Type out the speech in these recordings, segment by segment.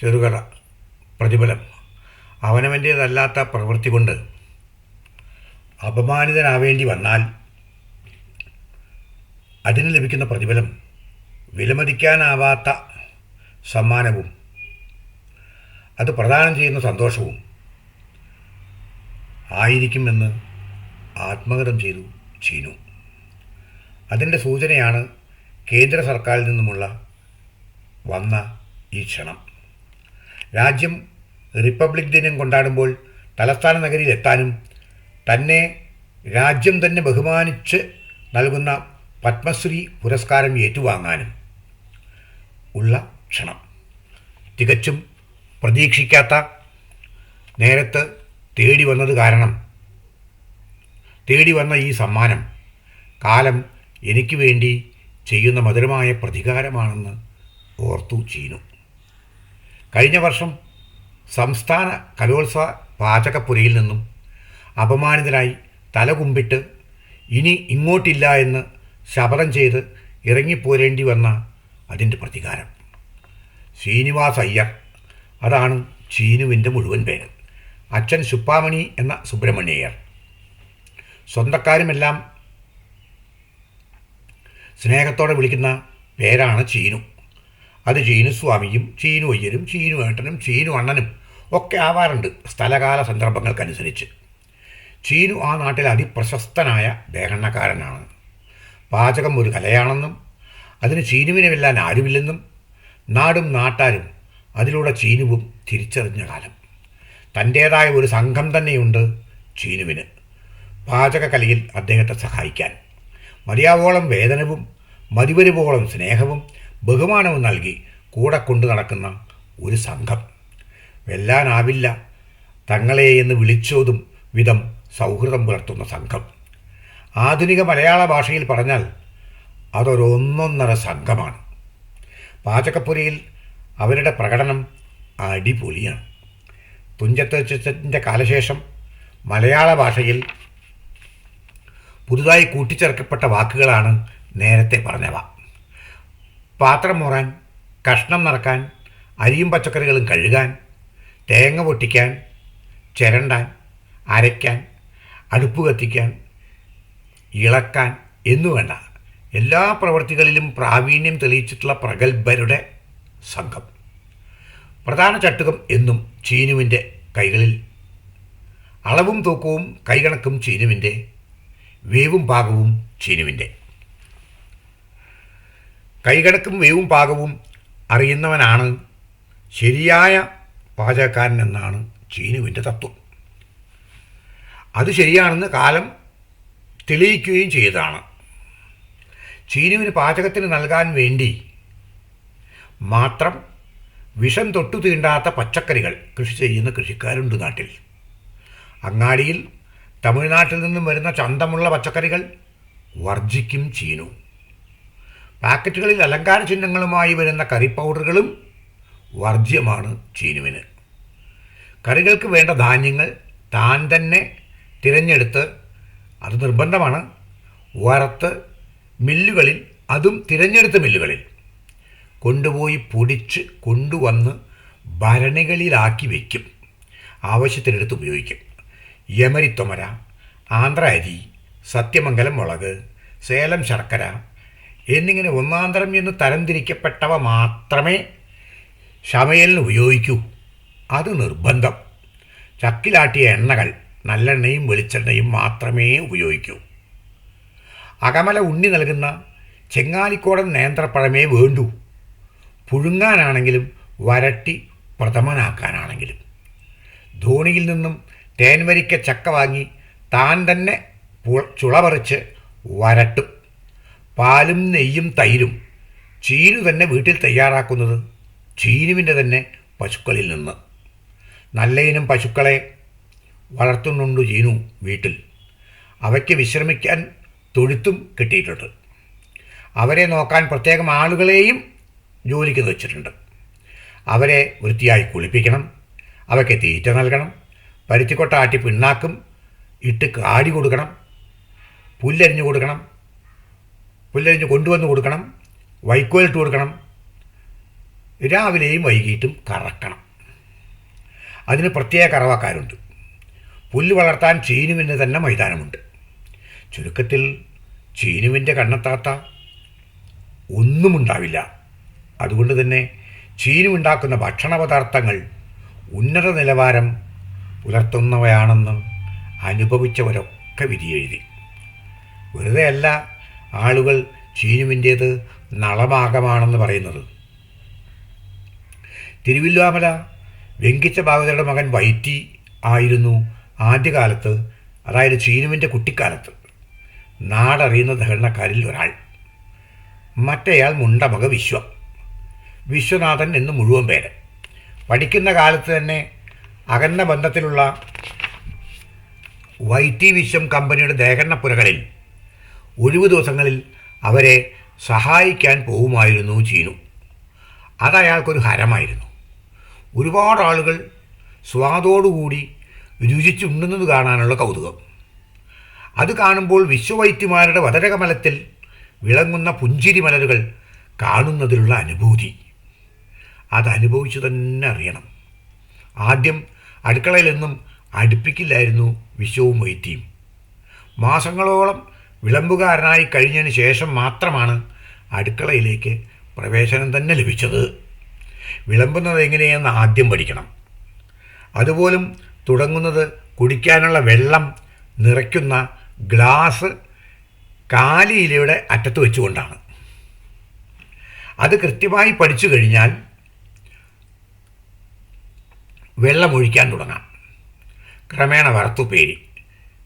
ചെറുകഥ പ്രതിഫലം. അവനവന്റേതല്ലാത്ത പ്രവൃത്തി കൊണ്ട് അപമാനിതനാവേണ്ടി വന്നാൽ അതിന് ലഭിക്കുന്ന പ്രതിഫലം വിലമതിക്കാനാവാത്ത സമ്മാനവും അത് പ്രദാനം ചെയ്യുന്ന സന്തോഷവും ആയിരിക്കുമെന്ന് ആത്മഗതം ചെയ്തു ചീനു. അതിന്റെ സൂചനയാണ് കേന്ദ്ര സർക്കാരിൽ നിന്നുമുള്ള വന്ന ഈ ക്ഷണം. രാജ്യം റിപ്പബ്ലിക് ദിനം കൊണ്ടാടുമ്പോൾ തലസ്ഥാന നഗരിയിൽ എത്താനും തന്നെ രാജ്യം തന്നെ ബഹുമാനിച്ച് നൽകുന്ന പത്മശ്രീ പുരസ്കാരം ഏറ്റുവാങ്ങാനും ഉള്ള ക്ഷണം. തികച്ചും പ്രതീക്ഷിക്കാത്ത നേരത്ത് തേടി വന്നത് കാരണം തേടി വന്ന ഈ സമ്മാനം കാലം എനിക്ക് വേണ്ടി ചെയ്യുന്ന മധുരമായ പ്രതികാരമാണെന്ന് ഓർത്തു ചീനു. കഴിഞ്ഞ വർഷം സംസ്ഥാന കലോത്സവ പാചകപ്പുരയിൽ നിന്നും അപമാനിതനായി തലകുമ്പിട്ട് ഇനി ഇങ്ങോട്ടില്ല എന്ന് ശപഥം ചെയ്ത് ഇറങ്ങിപ്പോരേണ്ടി വന്ന അതിന്റെ പ്രതികാരം. ശ്രീനിവാസ് അയ്യർ. അതാണ് ചീനുവിന്റെ മുഴുവൻ പേര്. അച്ഛൻ സുപ്പാമണി എന്ന സുബ്രഹ്മണ്യയ്യർ. സ്വന്തക്കാരുമെല്ലാം സ്നേഹത്തോടെ വിളിക്കുന്ന പേരാണ് ചീനു. അത് ചീനു സ്വാമിയും ചീനു അയ്യരും ചീനു ഏട്ടനും ചീനു അണ്ണനും ഒക്കെ ആവാറുണ്ട് സ്ഥലകാല സന്ദർഭങ്ങൾക്കനുസരിച്ച്. ചീനു ആ നാട്ടിൽ അതിപ്രശസ്തനായ ദേഹണ്ണക്കാരനാണ് പാചകം ഒരു കലയാണെന്നും അതിന് ചീനുവിനെ വെല്ലാൻ ആരുമില്ലെന്നും നാടും നാട്ടാരും അതിലൂടെ ചീനുവും തിരിച്ചറിഞ്ഞ കാലം. തന്റേതായ ഒരു സംഘം തന്നെയുണ്ട് ചീനുവിന്. പാചകകലയിൽ അദ്ദേഹത്തെ സഹായിക്കാൻ. മതിയാവോളം വേതനവും മതിവരുവോളം സ്നേഹവും ബഹുമാനവും നൽകി കൂടെ കൊണ്ടു നടക്കുന്ന ഒരു സംഘം. വെല്ലാനാവില്ല തങ്ങളെ എന്ന് വിളിച്ചോതും വിധം സൗഹൃദം പുലർത്തുന്ന സംഘം. ആധുനിക മലയാള ഭാഷയിൽ പറഞ്ഞാൽ അതൊരൊന്നൊന്നര സംഘമാണ്. പാചകപ്പുരയിൽ അവരുടെ പ്രകടനം അടിപൊളിയാണ്. തുഞ്ചത്ത് ചിത്രത്തിന്റെ കാലശേഷം മലയാള ഭാഷയിൽ പുതുതായി കൂട്ടിച്ചേർക്കപ്പെട്ട വാക്കുകളാണ് നേരത്തെ പറഞ്ഞവ. പാത്രം മുറാൻ കഷ്ണം നടക്കാൻ അരിയും പച്ചക്കറികളും കഴുകാൻ തേങ്ങ പൊട്ടിക്കാൻ ചിരണ്ടാൻ അരയ്ക്കാൻ അടുപ്പ് കത്തിക്കാൻ ഇളക്കാൻ എന്നു വേണ്ട. എല്ലാ പ്രവൃത്തികളിലും പ്രാവീണ്യം തെളിയിച്ചിട്ടുള്ള പ്രഗത്ഭരുടെ സംഘം. പ്രധാന ചട്ടുകം എന്നും ചീനുവിന്റെ കൈകളിൽ. അളവും തൂക്കവും കൈകണക്കും ചീനുവിന്റെ വേവും പാകവും ചീനുവിന്റെ. കൈകണക്കും വേവും പാകവും അറിയുന്നവനാണ്. ശരിയായ പാചകക്കാരൻ എന്നാണ് ചീനുവിന്റെ തത്വം. അത് ശരിയാണെന്ന് കാലം തെളിയിക്കുകയും ചെയ്തതാണ്. ചീനുവിന് പാചകത്തിന് നൽകാൻ വേണ്ടി മാത്രം വിഷം തൊട്ടു തീണ്ടാത്ത പച്ചക്കറികൾ കൃഷി ചെയ്യുന്ന കൃഷിക്കാരുണ്ട് നാട്ടിൽ. അങ്ങാടിയിൽ തമിഴ്നാട്ടിൽ നിന്നും വരുന്ന ചന്തമുള്ള പച്ചക്കറികൾ വർജിക്കും ചീനു. പാക്കറ്റുകളിൽ അലങ്കാര ചിഹ്നങ്ങളുമായി വരുന്ന കറി പൗഡറുകളും വർജ്യമാണ് ചീനുവിന്. കറികൾക്ക് വേണ്ട ധാന്യങ്ങൾ താൻ തന്നെ തിരഞ്ഞെടുത്ത് അത് നിർബന്ധമാണ്. വറുത്ത് മില്ലുകളിൽ അതും തിരഞ്ഞെടുത്ത മില്ലുകളിൽ. കൊണ്ടുപോയി പൊടിച്ച് കൊണ്ടുവന്ന് ഭരണികളിലാക്കി വയ്ക്കും ആവശ്യത്തിനെടുത്ത് ഉപയോഗിക്കും. യമരിത്തൊമര ആന്ധ്ര അരി സത്യമംഗലം മുളക് സേലം ശർക്കര എന്നിങ്ങനെ ഒന്നാന്തരം എന്ന് തരംതിരിക്കപ്പെട്ടവ മാത്രമേ ശമയലിന് ഉപയോഗിക്കൂ. അത് നിർബന്ധം. ചക്കിലാട്ടിയ എണ്ണകൾ നല്ലെണ്ണയും വെളിച്ചെണ്ണയും മാത്രമേ ഉപയോഗിക്കൂ. അകമല ഉണ്ണി നൽകുന്ന ചെങ്ങാലിക്കോടൻ നേന്ത്രപ്പഴമേ വേണ്ടൂ. പുഴുങ്ങാനാണെങ്കിലും വരട്ടി പ്രഥമനാക്കാനാണെങ്കിലും. ധോണിയിൽ നിന്നും തേൻവരിക്ക ചക്ക വാങ്ങി താൻ തന്നെ ചുള ചുളപറിച്ച് വരട്ടും. പാലും നെയ്യും തൈരും. ചീനു തന്നെ വീട്ടിൽ തയ്യാറാക്കുന്നത്. ചീനുവിന്റെ തന്നെ പശുക്കളിൽ നിന്ന്. നല്ല ഇനം പശുക്കളെ വളർത്തുന്നുണ്ട് ചീനു വീട്ടിൽ. അവയ്ക്ക് വിശ്രമിക്കാൻ തൊഴുത്തും കിട്ടിയിട്ടുണ്ട്. അവരെ നോക്കാൻ പ്രത്യേകം ആളുകളെയും ജോലിക്ക് വെച്ചിട്ടുണ്ട്. അവരെ വൃത്തിയായി കുളിപ്പിക്കണം. അവയ്ക്ക് തീറ്റ നൽകണം. പരുത്തിക്കൊട്ട ആട്ടി പിണ്ണാക്കും. ഇട്ട് കാടി കൊടുക്കണം. പുല്ലരിഞ്ഞു കൊടുക്കണം. പുല്ലരിഞ്ഞ് കൊണ്ടുവന്ന് കൊടുക്കണം വൈക്കോലിട്ട് കൊടുക്കണം രാവിലെയും വൈകിട്ടും കറക്കണം. അതിന് പ്രത്യേക കറവക്കാരുണ്ട്. പുല്ല് വളർത്താൻ ചീനുവിന് തന്നെ മൈതാനമുണ്ട്. ചുരുക്കത്തിൽ ചീനുവിന്റെ കണ്ണെത്താത്ത ഒന്നുമുണ്ടാവില്ല. അതുകൊണ്ട് തന്നെ ചീനുണ്ടാക്കുന്ന ഭക്ഷണ പദാർത്ഥങ്ങൾ ഉന്നത നിലവാരം പുലർത്തുന്നവയാണെന്ന് അനുഭവിച്ചവരൊക്കെ വിധിയെഴുതി. വെറുതെ അല്ല ആളുകൾ ചീനുവിന്റേത് നളമാകമാണെന്ന് പറയുന്നത്. തിരുവില്ലാമല വെങ്കിച്ച ഭാഗതയുടെ മകൻ വൈറ്റി ആയിരുന്നു ആദ്യകാലത്ത് അതായത് ചീനുവിന്റെ കുട്ടിക്കാലത്ത്. നാടറിയുന്ന ദഹരണക്കാരിൽ ഒരാൾ. മറ്റേയാൾ മുണ്ടമക വിശ്വം. വിശ്വനാഥൻ എന്ന് മുഴുവൻ പേര്. പഠിക്കുന്ന കാലത്ത് തന്നെ അകന്ന ബന്ധത്തിലുള്ള വൈറ്റി വിശ്വം കമ്പനിയുടെ ദേഹരണപ്പുരകളിൽ ഒഴിവു ദിവസങ്ങളിൽ അവരെ സഹായിക്കാൻ പോവുമായിരുന്നു ചീനു. അയാൾക്കൊരു ഹരമായിരുന്നു. ഒരുപാട് ആളുകൾ സ്വാദോടുകൂടി രുചിച്ചുണ്ണുന്നത് കാണാനുള്ള കൗതുകം. അത് കാണുമ്പോൾ വിശ്വവൈദ്യമാരുടെ വതരകമലത്തിൽ വിളങ്ങുന്ന പുഞ്ചിരി മലരുകൾ കാണുന്നതിലുള്ള അനുഭൂതി. അതനുഭവിച്ചു തന്നെ അറിയണം. ആദ്യം അടുക്കളയിൽ നിന്നും അടുപ്പിക്കില്ലായിരുന്നു വിശ്വവും വൈദ്യയും. മാസങ്ങളോളം വിളമ്പുകാരനായി കഴിഞ്ഞതിന് ശേഷം മാത്രമാണ് അടുക്കളയിലേക്ക് പ്രവേശനം തന്നെ ലഭിച്ചത്. വിളമ്പുന്നത് എങ്ങനെയെന്ന് ആദ്യം പഠിക്കണം. അതുപോലും തുടങ്ങുന്നത് കുടിക്കാനുള്ള വെള്ളം നിറയ്ക്കുന്ന ഗ്ലാസ് കാലിയിലയുടെ അറ്റത്ത് വെച്ചുകൊണ്ടാണ്. അത് കൃത്യമായി പഠിച്ചു കഴിഞ്ഞാൽ വെള്ളമൊഴിക്കാൻ തുടങ്ങാം. ക്രമേണ വറുത്തുപേരി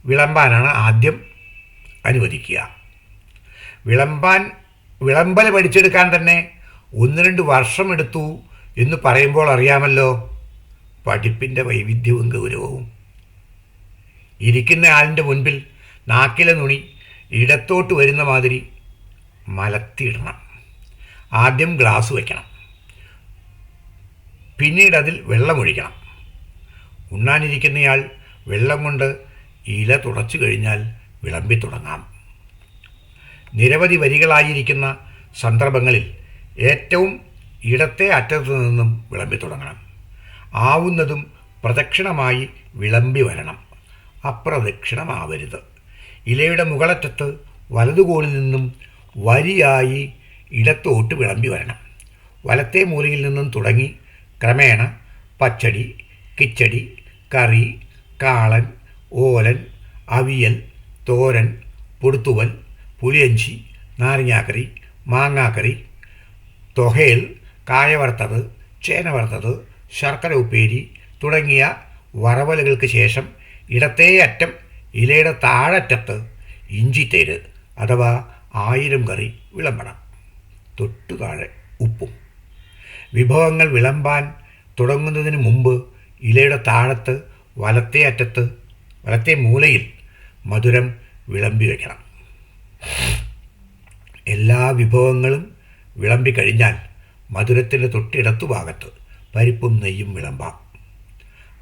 വിളമ്പാനാണ് ആദ്യം അനുവദിക്കുക. വിളമ്പാൻ വിളമ്പൽ പഠിച്ചെടുക്കാൻ തന്നെ ഒന്ന് രണ്ട് വർഷമെടുത്തു എന്ന് പറയുമ്പോൾ അറിയാമല്ലോ പഠിപ്പിന്റെ വൈവിധ്യവും ഗൗരവവും. ഇരിക്കുന്ന ആളിന്റെ മുൻപിൽ നാക്കിലെ നുണി ഇടത്തോട്ട് വരുന്ന മാതിരി മലത്തിയിടണം ആദ്യം ഗ്ലാസ് വയ്ക്കണം. പിന്നീട് അതിൽ വെള്ളമൊഴിക്കണം ഉണ്ണാനിരിക്കുന്നയാൾ വെള്ളം കൊണ്ട് ഇല തുടച്ചു കഴിഞ്ഞാൽ വിളമ്പി തുടങ്ങാം. നിരവധി വരികളായിരിക്കുന്ന സന്ദർഭങ്ങളിൽ ഏറ്റവും ഇടത്തെ അറ്റത്തു നിന്നും വിളമ്പി തുടങ്ങണം. ആവുന്നതും പ്രദക്ഷിണമായി വിളമ്പി വരണം. അപ്രദക്ഷിണമാവരുത്. ഇലയുടെ മുകളറ്റത്ത് വലതുകോണിൽ നിന്നും വരിയായി ഇടത്തോട്ട് വിളമ്പി വരണം. വലത്തെ മൂലയിൽ നിന്നും തുടങ്ങി ക്രമേണ പച്ചടി കിച്ചടി കറി കാളൻ ഓലൻ അവിയൽ തോരൻ പൊടുത്തുവൽ പുളിയഞ്ചി നാരങ്ങാക്കറി മാങ്ങാക്കറി തൊഹേൽ കായ വറുത്തത് ചേന വറുത്തത് ശർക്കര ഉപ്പേരി തുടങ്ങിയ വറവലുകൾക്ക് ശേഷം ഇടത്തേ അറ്റം ഇലയുടെ താഴറ്റത്ത് ഇഞ്ചിത്തേര് അഥവാ ആയിരം കറി വിളമ്പണം. തൊട്ടു താഴെ ഉപ്പും. വിഭവങ്ങൾ വിളമ്പാൻ തുടങ്ങുന്നതിന് മുമ്പ് ഇലയുടെ താഴത്ത് വലത്തേ അറ്റത്ത് വലത്തേ മൂലയിൽ മധുരം വിളമ്പി വയ്ക്കണം എല്ലാ വിഭവങ്ങളും വിളമ്പി കഴിഞ്ഞാൽ മധുരത്തിന്റെ തൊട്ടിടത്തു ഭാഗത്ത് പരിപ്പും നെയ്യും വിളമ്പാം.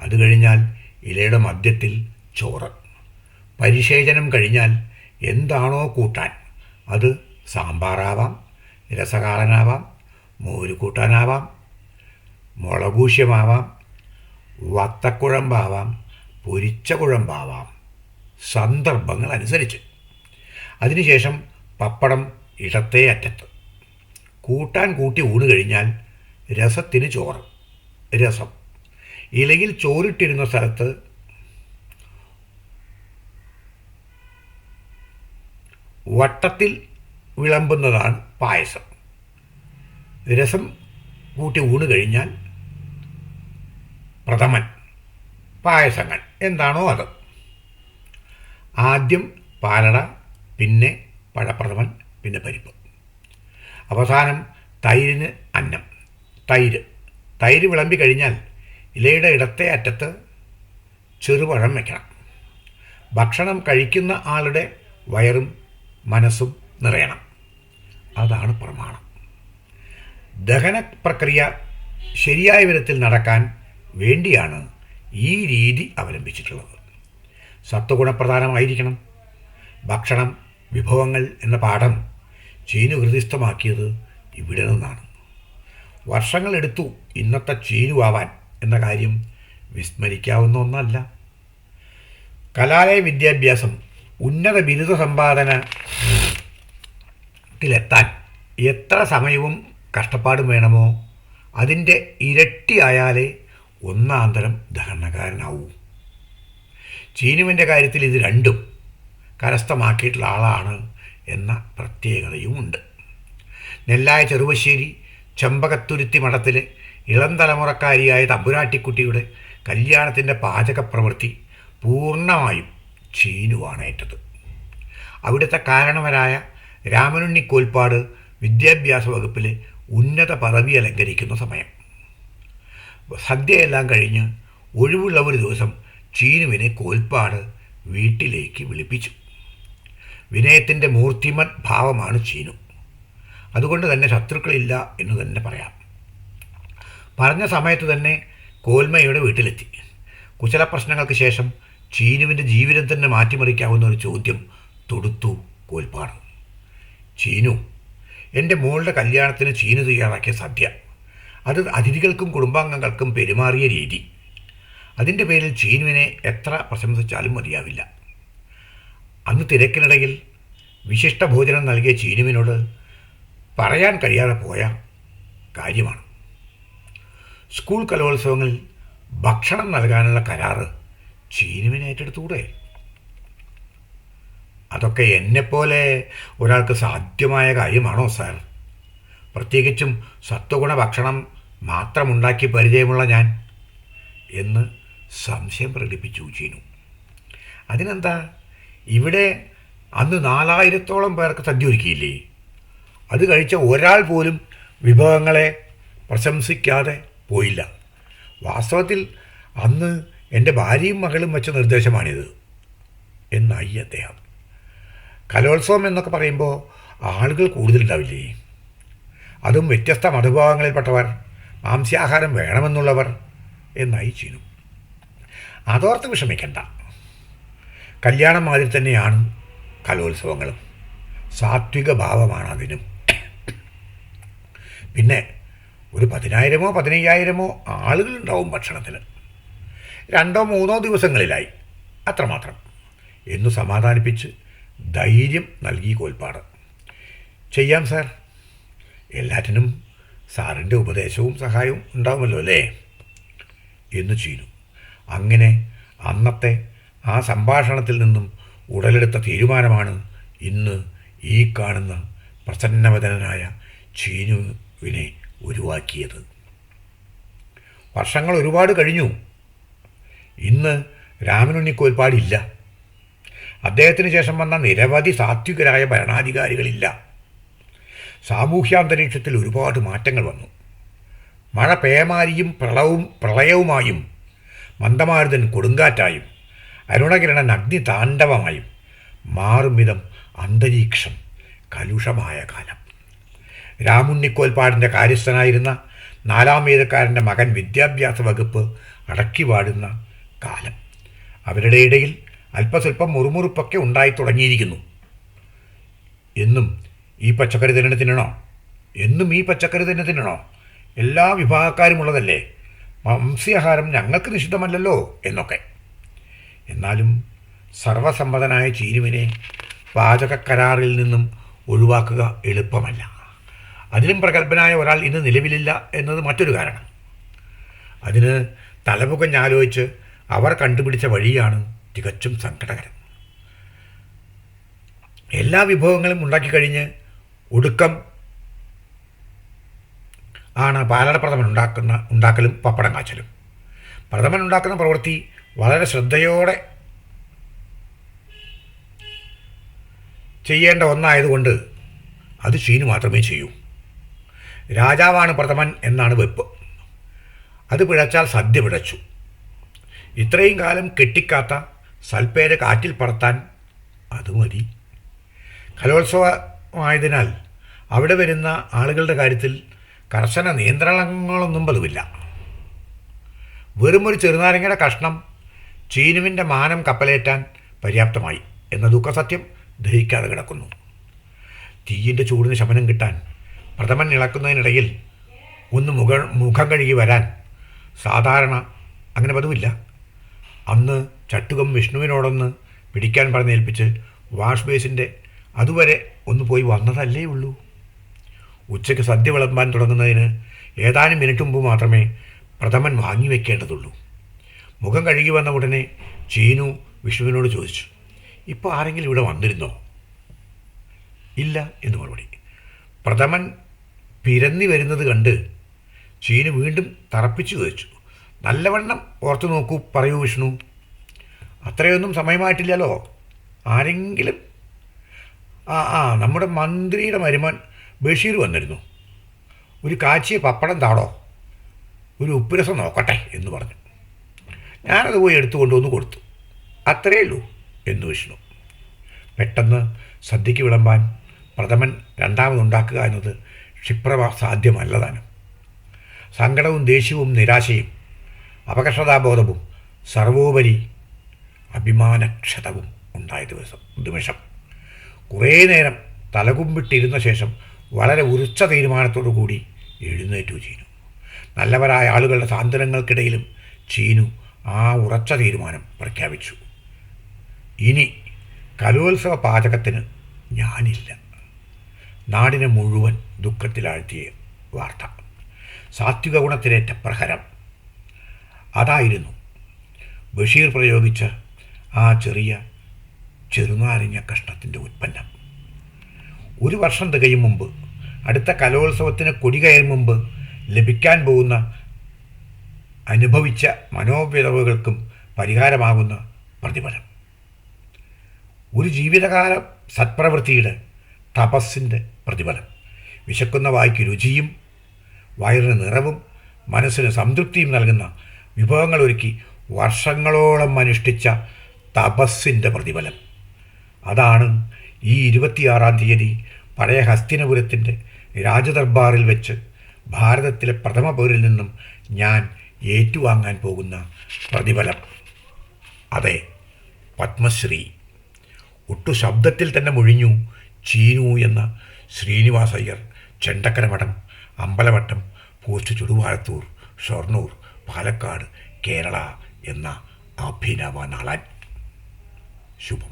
അത് കഴിഞ്ഞാൽ ഇലയുടെ മധ്യത്തിൽ ചോറ്. പരിശേചനം കഴിഞ്ഞാൽ എന്താണോ കൂട്ടാൻ. അത് സാമ്പാറാവാം രസകാളനാവാം മോര് കൂട്ടാനാവാം മുളകൂശ്യമാവാം വത്തക്കുഴമ്പാവാം പൊരിച്ച കുഴമ്പാവാം. സന്ദർഭങ്ങൾ അനുസരിച്ച് അതിനുശേഷം പപ്പടം ഇടത്തേ അറ്റത്ത്. കൂട്ടാൻ കൂട്ടി ഊണ് കഴിഞ്ഞാൽ രസത്തിന് ചോറ്. രസം. ഇലയിൽ ചോറിട്ടിരുന്ന സ്ഥലത്ത് വട്ടത്തിൽ വിളമ്പുന്നതാണ് പായസം. രസം കൂട്ടി ഊണ് കഴിഞ്ഞാൽ പ്രഥമൻ പായസങ്ങൾ. എന്താണോ അത്. ആദ്യം പാലട പിന്നെ പഴപ്രഥമൻ പിന്നെ പരിപ്പ്. അവസാനം തൈരിന് അന്നം. തൈര്. തൈര് വിളമ്പി കഴിഞ്ഞാൽ ഇലയുടെ ഇടത്തെ അറ്റത്ത് ചെറുപഴം വയ്ക്കണം ഭക്ഷണം കഴിക്കുന്ന ആളുടെ വയറും മനസ്സും നിറയണം. അതാണ് പ്രമാണം. ദഹന പ്രക്രിയ ശരിയായ വിധത്തിൽ നടക്കാൻ വേണ്ടിയാണ് ഈ രീതി അവലംബിച്ചിട്ടുള്ളത്. സത്വഗുണപ്രധാനമായിരിക്കണം. ഭക്ഷണം വിഭവങ്ങൾ എന്ന പാഠം ചീനു ഹൃദയസ്ഥമാക്കിയത് ഇവിടെ നിന്നാണ്. വർഷങ്ങളെടുത്തു ഇന്നത്തെ ചീനുവാവാൻ എന്ന കാര്യം വിസ്മരിക്കാവുന്ന ഒന്നല്ല. കലാലയ വിദ്യാഭ്യാസം ഉന്നത ബിരുദ സമ്പാദനത്തിലെത്താൻ എത്ര സമയവും കഷ്ടപ്പാടും വേണമോ? അതിന്റെ ഇരട്ടിയായാലേ ഒന്നാന്തരം ധാരണക്കാരനാവൂ ചീനുവിന്റെ കാര്യത്തിൽ ഇത് രണ്ടും കരസ്ഥമാക്കിയിട്ടുള്ള ആളാണ് എന്ന പ്രത്യേകതയുമുണ്ട് നെല്ലായ ചെറുവശ്ശേരി ചെമ്പകത്തുരുത്തി മഠത്തിലെ ഇളം തലമുറക്കാരിയായ തമ്പുരാട്ടിക്കുട്ടിയുടെ കല്യാണത്തിന്റെ പാചക പ്രവൃത്തി പൂർണമായും ചീനുവാണേറ്റത് അവിടുത്തെ കാരണവരായ രാമനുണ്ണി കോൽപ്പാട് വിദ്യാഭ്യാസ വകുപ്പിലെ ഉന്നത പദവി അലങ്കരിക്കുന്ന സമയം. സദ്യയെല്ലാം കഴിഞ്ഞ് ഒഴിവുള്ള ഒരു ദിവസം ചീനുവിനെ കോൽപ്പാട് വീട്ടിലേക്ക് വിളിപ്പിച്ചു. വിനയത്തിന്റെ മൂർത്തിമത് ഭാവമാണ് ചീനു. അതുകൊണ്ട് തന്നെ ശത്രുക്കളില്ല എന്ന് തന്നെ പറയാം. പറഞ്ഞ സമയത്ത് തന്നെ കോൽമയുടെ വീട്ടിലെത്തി. കുശല പ്രശ്നങ്ങൾക്ക് ശേഷം ചീനുവിന്റെ ജീവിതം തന്നെ മാറ്റിമറിക്കാവുന്ന ഒരു ചോദ്യം തൊടുത്തു കോൽപ്പാട്. ചീനു എന്റെ മോളുടെ കല്യാണത്തിന് ചീനു തയ്യാറാക്കിയ സദ്യ. അത് അതിഥികൾക്കും കുടുംബാംഗങ്ങൾക്കും പെരുമാറിയ രീതി. അതിന്റെ പേരിൽ ചീനുവിനെ എത്ര പ്രശംസിച്ചാലും മതിയാവില്ല. അന്ന് തിരക്കിനിടയിൽ വിശിഷ്ട ഭോജനം നൽകിയ ചീനുവിനോട് പറയാൻ കഴിയാതെ പോയ കാര്യമാണ്. സ്കൂൾ കലോത്സവങ്ങളിൽ ഭക്ഷണം നൽകാനുള്ള കരാറ് ചീനുവിനെ ഏറ്റെടുത്തുകൂടെ? അതൊക്കെ എന്നെപ്പോലെ ഒരാൾക്ക് സാധ്യമായ കാര്യമാണോ സാർ? പ്രത്യേകിച്ചും സത്വഗുണ ഭക്ഷണം മാത്രമുണ്ടാക്കി പരിചയമുള്ള ഞാൻ എന്ന് സംശയം പ്രകടിപ്പിച്ചു ചീനു അതിനെന്താ? ഇവിടെ അന്ന് നാലായിരത്തോളം പേർക്ക് സദ്യ ഒരുക്കിയില്ലേ? അത് കഴിച്ച ഒരാൾ പോലും വിഭവങ്ങളെ പ്രശംസിക്കാതെ പോയില്ല. വാസ്തവത്തിൽ അന്ന് എന്റെ ഭാര്യയും മകളും വെച്ച നിർദ്ദേശമാണിത് എന്നായി അദ്ദേഹം. കലോത്സവം എന്നൊക്കെ പറയുമ്പോൾ ആളുകൾ കൂടുതലുണ്ടാവില്ലേ? അതും വ്യത്യസ്ത മതവിഭാഗങ്ങളിൽപ്പെട്ടവർ മാംസ്യാഹാരം വേണമെന്നുള്ളവർ എന്നായി ചീനു അതോർത്ത് വിഷമിക്കണ്ട. കല്യാണം മാതിരി തന്നെയാണ് കലോത്സവങ്ങളും. സാത്വിക ഭാവമാണ് അതിനും. പിന്നെ ഒരു പതിനായിരമോ പതിനയ്യായിരമോ ആളുകളുണ്ടാവും ഭക്ഷണത്തിന്. രണ്ടോ മൂന്നോ ദിവസങ്ങളിലായി. അത്രമാത്രം. എന്നു സമാധാനിപ്പിച്ച് ധൈര്യം നൽകി കോൽപ്പാട്. ചെയ്യാം സാർ. എല്ലാറ്റിനും സാറിന്റെ ഉപദേശവും സഹായവും ഉണ്ടാവുമല്ലോ അല്ലേ? എന്ന് ചീനു. അങ്ങനെ അന്നത്തെ ആ സംഭാഷണത്തിൽ നിന്നും ഉടലെടുത്ത തീരുമാനമാണ് ഇന്ന് ഈ കാണുന്ന പ്രസന്നവദനായ ചീനുവിനെ ഉരുവാക്കിയത്. വർഷങ്ങൾ ഒരുപാട് കഴിഞ്ഞു. ഇന്ന് രാമനുണ്ണിക്കോൽപ്പാടില്ല. അദ്ദേഹത്തിന് ശേഷം വന്ന നിരവധി സാത്വികരായ ഭരണാധികാരികളില്ല. സാമൂഹ്യാന്തരീക്ഷത്തിൽ ഒരുപാട് മാറ്റങ്ങൾ വന്നു. മഴ പേമാരിയും പ്രളവും പ്രളയവുമായും മന്ദമാരുതൻ കൊടുങ്കാറ്റായും അരുണകിരണൻ അഗ്നി താണ്ഡവമായും മാറും വിധം അന്തരീക്ഷം കലുഷമായ കാലം. രാമുണ്ണിക്കോൽപ്പാടിന്റെ കാര്യസ്ഥനായിരുന്ന നാലാം വേദക്കാരന്റെ മകൻ വിദ്യാഭ്യാസ വകുപ്പ് അടക്കി വാടുന്ന കാലം. അവരുടെ ഇടയിൽ അല്പസ്വല്പം മുറുമുറുപ്പൊക്കെ ഉണ്ടായി തുടങ്ങിയിരിക്കുന്നു. എന്നും ഈ പച്ചക്കറി തന്നെ തിന്നണോ എന്നും ഈ പച്ചക്കറി തന്നെ തിന്നണോ എല്ലാ വിഭാഗക്കാരും ഉള്ളതല്ലേ? മാംസ്യാഹാരം ഞങ്ങൾക്ക് നിഷിദ്ധമല്ലല്ലോ എന്നൊക്കെ. എന്നാലും സർവസമ്മതനായ ചീനുവിനെ പാചക കരാറിൽ നിന്നും ഒഴിവാക്കുക എളുപ്പമല്ല. അതിലും പ്രഗത്ഭനായ ഒരാൾ ഇന്ന് നിലവിലില്ല എന്നത് മറ്റൊരു കാരണം. അതിന് തലമുകഞ്ഞാലോചിച്ച് അവർ കണ്ടുപിടിച്ച വഴിയാണ് തികച്ചും സങ്കടകരം. എല്ലാ വിഭവങ്ങളും ഉണ്ടാക്കിക്കഴിഞ്ഞ് ഒടുക്കം ആണ് പാലട പ്രഥമൻ ഉണ്ടാക്കുന്ന ഉണ്ടാക്കലും പപ്പടം കാച്ചലും. പ്രഥമൻ ഉണ്ടാക്കുന്ന പ്രവൃത്തി വളരെ ശ്രദ്ധയോടെ ചെയ്യേണ്ട ഒന്നായതുകൊണ്ട് അത് ഷീന് മാത്രമേ ചെയ്യൂ. രാജാവാണ് പ്രഥമൻ എന്നാണ് വെപ്പ്. അത് പിഴച്ചാൽ സദ്യ പിഴച്ചു. ഇത്രയും കാലം കെട്ടിക്കാത്ത സൽപ്പേര് കാറ്റിൽ പറത്താൻ അത് മതി കലോത്സവമായതിനാൽ അവിടെ വരുന്ന ആളുകളുടെ കാര്യത്തിൽ കർശന നിയന്ത്രണങ്ങളൊന്നും പതിവില്ല. വെറുമൊരു ചെറുനാരങ്ങയുടെ കഷ്ണം ചീനുവിന്റെ മാനം കപ്പലേറ്റാൻ പര്യാപ്തമായി എന്ന ദുഃഖസത്യം ദഹിക്കാതെ കിടക്കുന്നു. തീയിന്റെ ചൂടിന് ശമനം കിട്ടാൻ പ്രഥമൻ ഇളക്കുന്നതിനിടയിൽ ഒന്ന് മുഖ മുഖം കഴുകി വരാൻ സാധാരണ അങ്ങനെ പതിവില്ല. അന്ന് ചട്ടുകം വിഷ്ണുവിനോടൊന്ന് പിടിക്കാൻ പറഞ്ഞേൽപ്പിച്ച് വാഷ് ബേസിന്റെ അതുവരെ ഒന്ന് പോയി വന്നതല്ലേ ഉള്ളൂ. ഉച്ചയ്ക്ക് സദ്യ വിളമ്പാൻ തുടങ്ങുന്നതിന് ഏതാനും മിനിറ്റ് മുമ്പ് മാത്രമേ പ്രഥമൻ വാങ്ങി വെക്കേണ്ടതുള്ളൂ. മുഖം കഴുകി വന്ന ഉടനെ ചീനു വിഷ്ണുവിനോട് ചോദിച്ചു ഇപ്പോൾ ആരെങ്കിലും ഇവിടെ വന്നിരുന്നോ? ഇല്ല എന്ന് മറുപടി. പ്രഥമൻ പിരന്നി വരുന്നത് കണ്ട് ചീനു വീണ്ടും തറപ്പിച്ചു ചോദിച്ചു നല്ലവണ്ണം ഓർത്തു നോക്കൂ പറയൂ വിഷ്ണു. അത്രയൊന്നും സമയമായിട്ടില്ലല്ലോ. ആരെങ്കിലും ആ ആ നമ്മുടെ മന്ത്രിയുടെ മരുമൻ ബഷീർ വന്നിരുന്നു. ഒരു കാച്ചിയ പപ്പടം താടോ? ഒരു ഉപ്പുരസം നോക്കട്ടെ എന്ന് പറഞ്ഞു. ഞാനത് പോയി എടുത്തു കൊണ്ടുവന്ന് കൊടുത്തു. അത്രയേ ഉള്ളൂ എന്ന് വിഷ്ണു. പെട്ടെന്ന് സദ്യയ്ക്ക് വിളമ്പാൻ പ്രഥമൻ രണ്ടാമതുണ്ടാക്കുക എന്നത് ക്ഷിപ്രവ സാധ്യമല്ലതാനും. സങ്കടവും ദേഷ്യവും നിരാശയും അപകർഷതാബോധവും സർവോപരി അഭിമാനക്ഷതവും ഉണ്ടായ ദിവസം നിമിഷം കുറേ നേരം തലകുമ്പിട്ടിരുന്ന ശേഷം വളരെ ഉറച്ച തീരുമാനത്തോടു കൂടി എഴുന്നേറ്റു ചീനു. നല്ലവരായ ആളുകളുടെ സാന്ത്വനങ്ങൾക്കിടയിലും ചീനു ആ ഉറച്ച തീരുമാനം പ്രഖ്യാപിച്ചു. ഇനി കലോത്സവ പാചകത്തിന് ഞാനില്ല. നാടിനെ മുഴുവൻ ദുഃഖത്തിലാഴ്ത്തിയ വാർത്ത. സാത്വിക ഗുണത്തിലേറ്റ പ്രഹരം. അതായിരുന്നു ബഷീർ പ്രയോഗിച്ച ആ ചെറിയ ചെറുനാരിഞ്ഞ കഷ്ണത്തിന്റെ ഉൽപ്പന്നം. ഒരു വർഷം തികയും മുമ്പ് അടുത്ത കലോത്സവത്തിന് കൊടികയറും മുമ്പ് ലഭിക്കാൻ പോകുന്ന അനുഭവിച്ച മനോവിളവുകൾക്കും പരിഹാരമാകുന്ന പ്രതിഫലം. ഒരു ജീവിതകാല സത്പ്രവൃത്തിയുടെ തപസ്സിന്റെ പ്രതിഫലം. വിശക്കുന്ന വായ്ക്ക് രുചിയും വയറിന് നിറവും മനസ്സിന് സംതൃപ്തിയും നൽകുന്ന വിഭവങ്ങൾ ഒരുക്കി വർഷങ്ങളോളം അനുഷ്ഠിച്ച തപസ്സിന്റെ പ്രതിഫലം. അതാണ് ഈ ഇരുപത്തിയാറാം തീയതി പഴയ ഹസ്തിനപുരത്തിന്റെ രാജദർബാറിൽ വെച്ച് ഭാരതത്തിലെ പ്രഥമ പൗരിൽ നിന്നും ഞാൻ ഏറ്റുവാങ്ങാൻ പോകുന്ന പ്രതിഫലം. അതെ പത്മശ്രീ. ഒട്ടു ശബ്ദത്തിൽ തന്നെ മുഴിഞ്ഞു ചീനു എന്ന ശ്രീനിവാസ അയ്യർ ചെണ്ടക്കരമഠം അമ്പലവട്ടം പോസ്റ്റ് ചുടുവാഴത്തൂർ ഷൊർണൂർ പാലക്കാട് കേരള എന്ന അഭിനവ നാളൻ. ശുഭം.